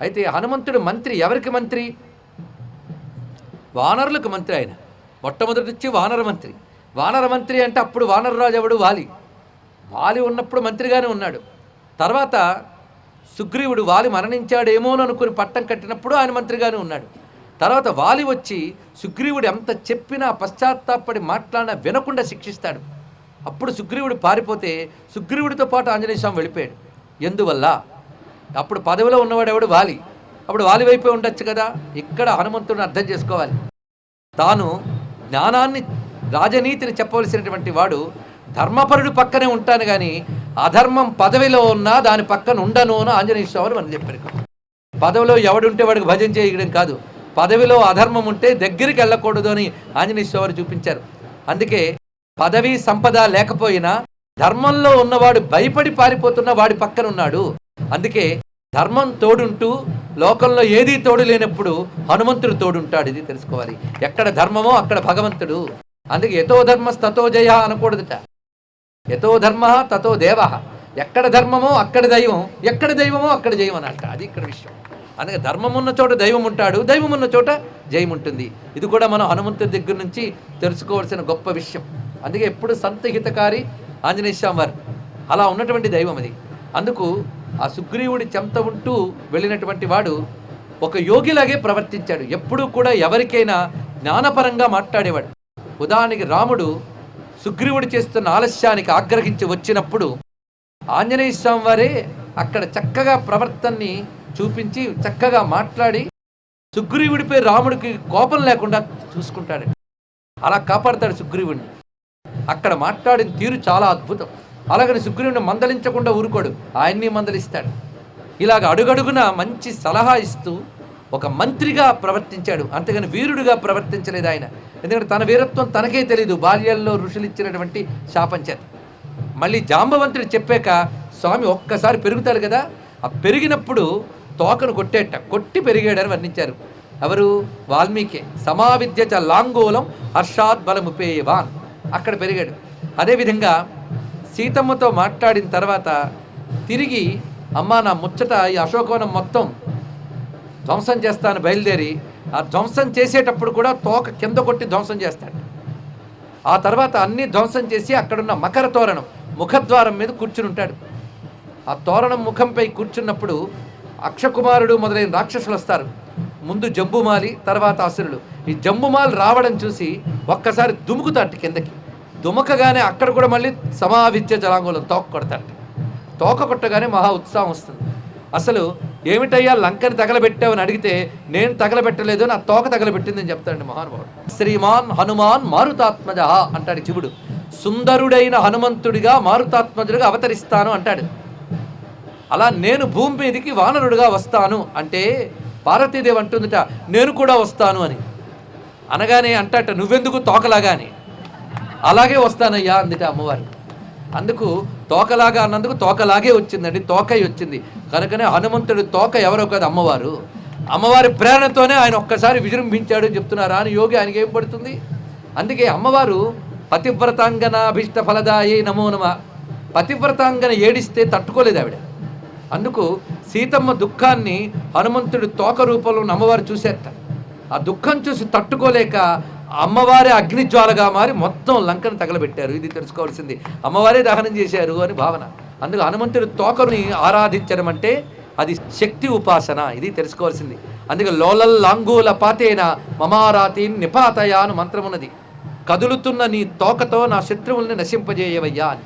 అయితే హనుమంతుడు మంత్రి ఎవరికి మంత్రి? వానరులకు మంత్రి ఆయన. మొట్టమొదటి వచ్చి వానర మంత్రి. వానర మంత్రి అంటే అప్పుడు వానరరాజు ఎవడు? వాలి. వాలి ఉన్నప్పుడు మంత్రిగానే ఉన్నాడు. తర్వాత సుగ్రీవుడు వాలి మరణించాడేమో అని అనుకుని పట్టం కట్టినప్పుడు ఆయన మంత్రిగానే ఉన్నాడు. తర్వాత వాలి వచ్చి సుగ్రీవుడు ఎంత చెప్పినా పశ్చాత్తాపడి మాట్లాడినా వినకుండా శిక్షిస్తాడు. అప్పుడు సుగ్రీవుడు పారిపోతే సుగ్రీవుడితో పాటు ఆంజనేయ స్వామి వెళ్ళిపోయాడు. ఎందువల్ల? అప్పుడు పదవిలో ఉన్నవాడు ఎవడు? వాలి. అప్పుడు వాలి వైపే ఉండొచ్చు కదా. ఇక్కడ హనుమంతుడిని అర్థం చేసుకోవాలి. తాను జ్ఞానాన్ని రాజనీతిని చెప్పవలసినటువంటి వాడు ధర్మపరుడు పక్కనే ఉంటాను కానీ అధర్మం పదవిలో ఉన్నా దాని పక్కన ఉండను అని ఆంజనేయ స్వామి మనం చెప్పారు. పదవిలో ఎవడుంటే వాడికి భజన చేయడం కాదు. పదవిలో అధర్మం ఉంటే దగ్గరికి వెళ్ళకూడదు అని ఆంజనేయ స్వామి చూపించారు. అందుకే పదవి సంపద లేకపోయినా ధర్మంలో ఉన్నవాడు భయపడి పారిపోతున్న వాడి పక్కన ఉన్నాడు. అందుకే ధర్మం తోడుంటూ లోకంలో ఏదీ తోడు లేనప్పుడు హనుమంతుడు తోడుంటాడు ఇది తెలుసుకోవాలి. ఎక్కడ ధర్మమో అక్కడ భగవంతుడు. అందుకే ఎతో ధర్మ తతో జయ అనకూడదుట. ఎతో ధర్మ తతో దేవ. ఎక్కడ ధర్మమో అక్కడ దైవం ఎక్కడ దైవమో అక్కడ జయం అనంట అది ఇక్కడ విషయం. అందుకే ధర్మం ఉన్న చోట దైవం ఉంటాడు దైవం ఉన్న చోట జయం ఉంటుంది ఇది కూడా మనం హనుమంతుడి దగ్గర నుంచి తెలుసుకోవాల్సిన గొప్ప విషయం. అందుకే ఎప్పుడు సంతహితకారి ఆంజనేయ స్వామి వారు అలా ఉన్నటువంటి దైవం అది. అందుకు ఆ సుగ్రీవుడి చెంత ఉంటూ వెళ్ళినటువంటి వాడు ఒక యోగిలాగే ప్రవర్తించాడు. ఎప్పుడూ కూడా ఎవరికైనా జ్ఞానపరంగా మాట్లాడేవాడు. ఉదాహరణకి రాముడు సుగ్రీవుడు చేస్తున్న ఆలస్యానికి ఆగ్రహించి వచ్చినప్పుడు ఆంజనేయ స్వామి వారే అక్కడ చక్కగా ప్రవర్తనని చూపించి చక్కగా మాట్లాడి సుగ్రీవుడిపై రాముడికి కోపం లేకుండా చూసుకుంటాడు. అలా కాపాడతాడు సుగ్రీవుడిని అక్కడ మాట్లాడిన తీరు చాలా అద్భుతం. అలాగని సుగ్రీవుని మందలించకుండా ఊరుకోడు. ఆయన్ని మందలిస్తాడు. ఇలాగ అడుగడుగున మంచి సలహా ఇస్తూ ఒక మంత్రిగా ప్రవర్తించాడు. అంతేగాని వీరుడుగా ప్రవర్తించలేదు ఆయన. ఎందుకంటే తన వీరత్వం తనకే తెలియదు బాల్యాల్లో ఋషులు ఇచ్చినటువంటి శాపం చేత. మళ్ళీ జాంబవంతుడు చెప్పాక స్వామి ఒక్కసారి పెరుగుతాడు కదా? ఆ పెరిగినప్పుడు తోకను కొట్టేట. కొట్టి పెరిగాడని వర్ణించారు. ఎవరు? వాల్మీకి. సమావిద్య చ లాంగూలం హర్షాత్ బలముపేయవాన్. అక్కడ పెరిగాడు. అదేవిధంగా సీతమ్మతో మాట్లాడిన తర్వాత తిరిగి అమ్మా నా ముచ్చట ఈ అశోకవనం మొత్తం ధ్వంసం చేస్తాను బయలుదేరి. ఆ ధ్వంసం చేసేటప్పుడు కూడా తోక కింద కొట్టి ధ్వంసం చేస్తాడు. ఆ తర్వాత అన్ని ధ్వంసం చేసి అక్కడున్న మకర తోరణం ముఖద్వారం మీద కూర్చుని ఉంటాడు. ఆ తోరణం ముఖంపై కూర్చున్నప్పుడు అక్షకుమారుడు మొదలైన రాక్షసులు వస్తారు. ముందు జంబుమాలి తర్వాత అసురులు. ఈ జంబుమాలి రావడం చూసి ఒక్కసారి దుముకుతాడు కిందకి. దుమకగానే అక్కడ కూడా మళ్ళీ సమావిద్య జలాంగులం తోక కొడతాడు తోక కొట్టగానే మహా ఉత్సాహం వస్తుంది. అసలు ఏమిటయ్యా లంకని తగలబెట్టావని అడిగితే నేను తగలబెట్టలేదు నా తోక తగలబెట్టిందని చెప్తాడండి మహానుభావుడు. శ్రీమాన్ హనుమాన్ మారుతాత్మజ అంటాడు శివుడు. సుందరుడైన హనుమంతుడిగా మారుతాత్మజుడిగా అవతరిస్తాను అంటాడు. అలా నేను భూమి మీదకి వానరుడుగా వస్తాను అంటే పార్వతీదేవి అంటుందిట నేను కూడా వస్తాను అని. అనగానే అంటట నువ్వెందుకు తోకలాగా అని అలాగే వస్తానయ్యా అందుట అమ్మవారు. అందుకు తోకలాగా అన్నందుకు తోకలాగే వచ్చిందండి తోకై వచ్చింది. కనుకనే హనుమంతుడి తోక ఎవరో కాదు అమ్మవారు. అమ్మవారి ప్రేరణతోనే ఆయన ఒక్కసారి విజృంభించాడు చెప్తున్నారా అని యోగి ఆయనకి ఏం పడుతుంది? అందుకే అమ్మవారు పతివ్రతాంగనాభీష్ట ఫలదాయే నమో నమ. పతివ్రతాంగన ఏడిస్తే తట్టుకోలేదు ఆవిడ. అందుకు సీతమ్మ దుఃఖాన్ని హనుమంతుడి తోక రూపంలో అమ్మవారు చూసేట. ఆ దుఃఖం చూసి తట్టుకోలేక అమ్మవారే అగ్నిజ్వాలగా మారి మొత్తం లంకను తగలబెట్టారు. ఇది తెలుసుకోవాల్సింది. అమ్మవారే దహనం చేశారు అని భావన. అందుకు హనుమంతుడి తోకని ఆరాధించడం అంటే అది శక్తి ఉపాసన. ఇది తెలుసుకోవాల్సింది. అందుకే లోలల్ లాంగూల పాతేన మమారాతి నిపాతయ అని మంత్రం ఉన్నది కదులుతున్న నీ తోకతో నా శత్రువుల్ని నశింపజేయవయ్యా అని.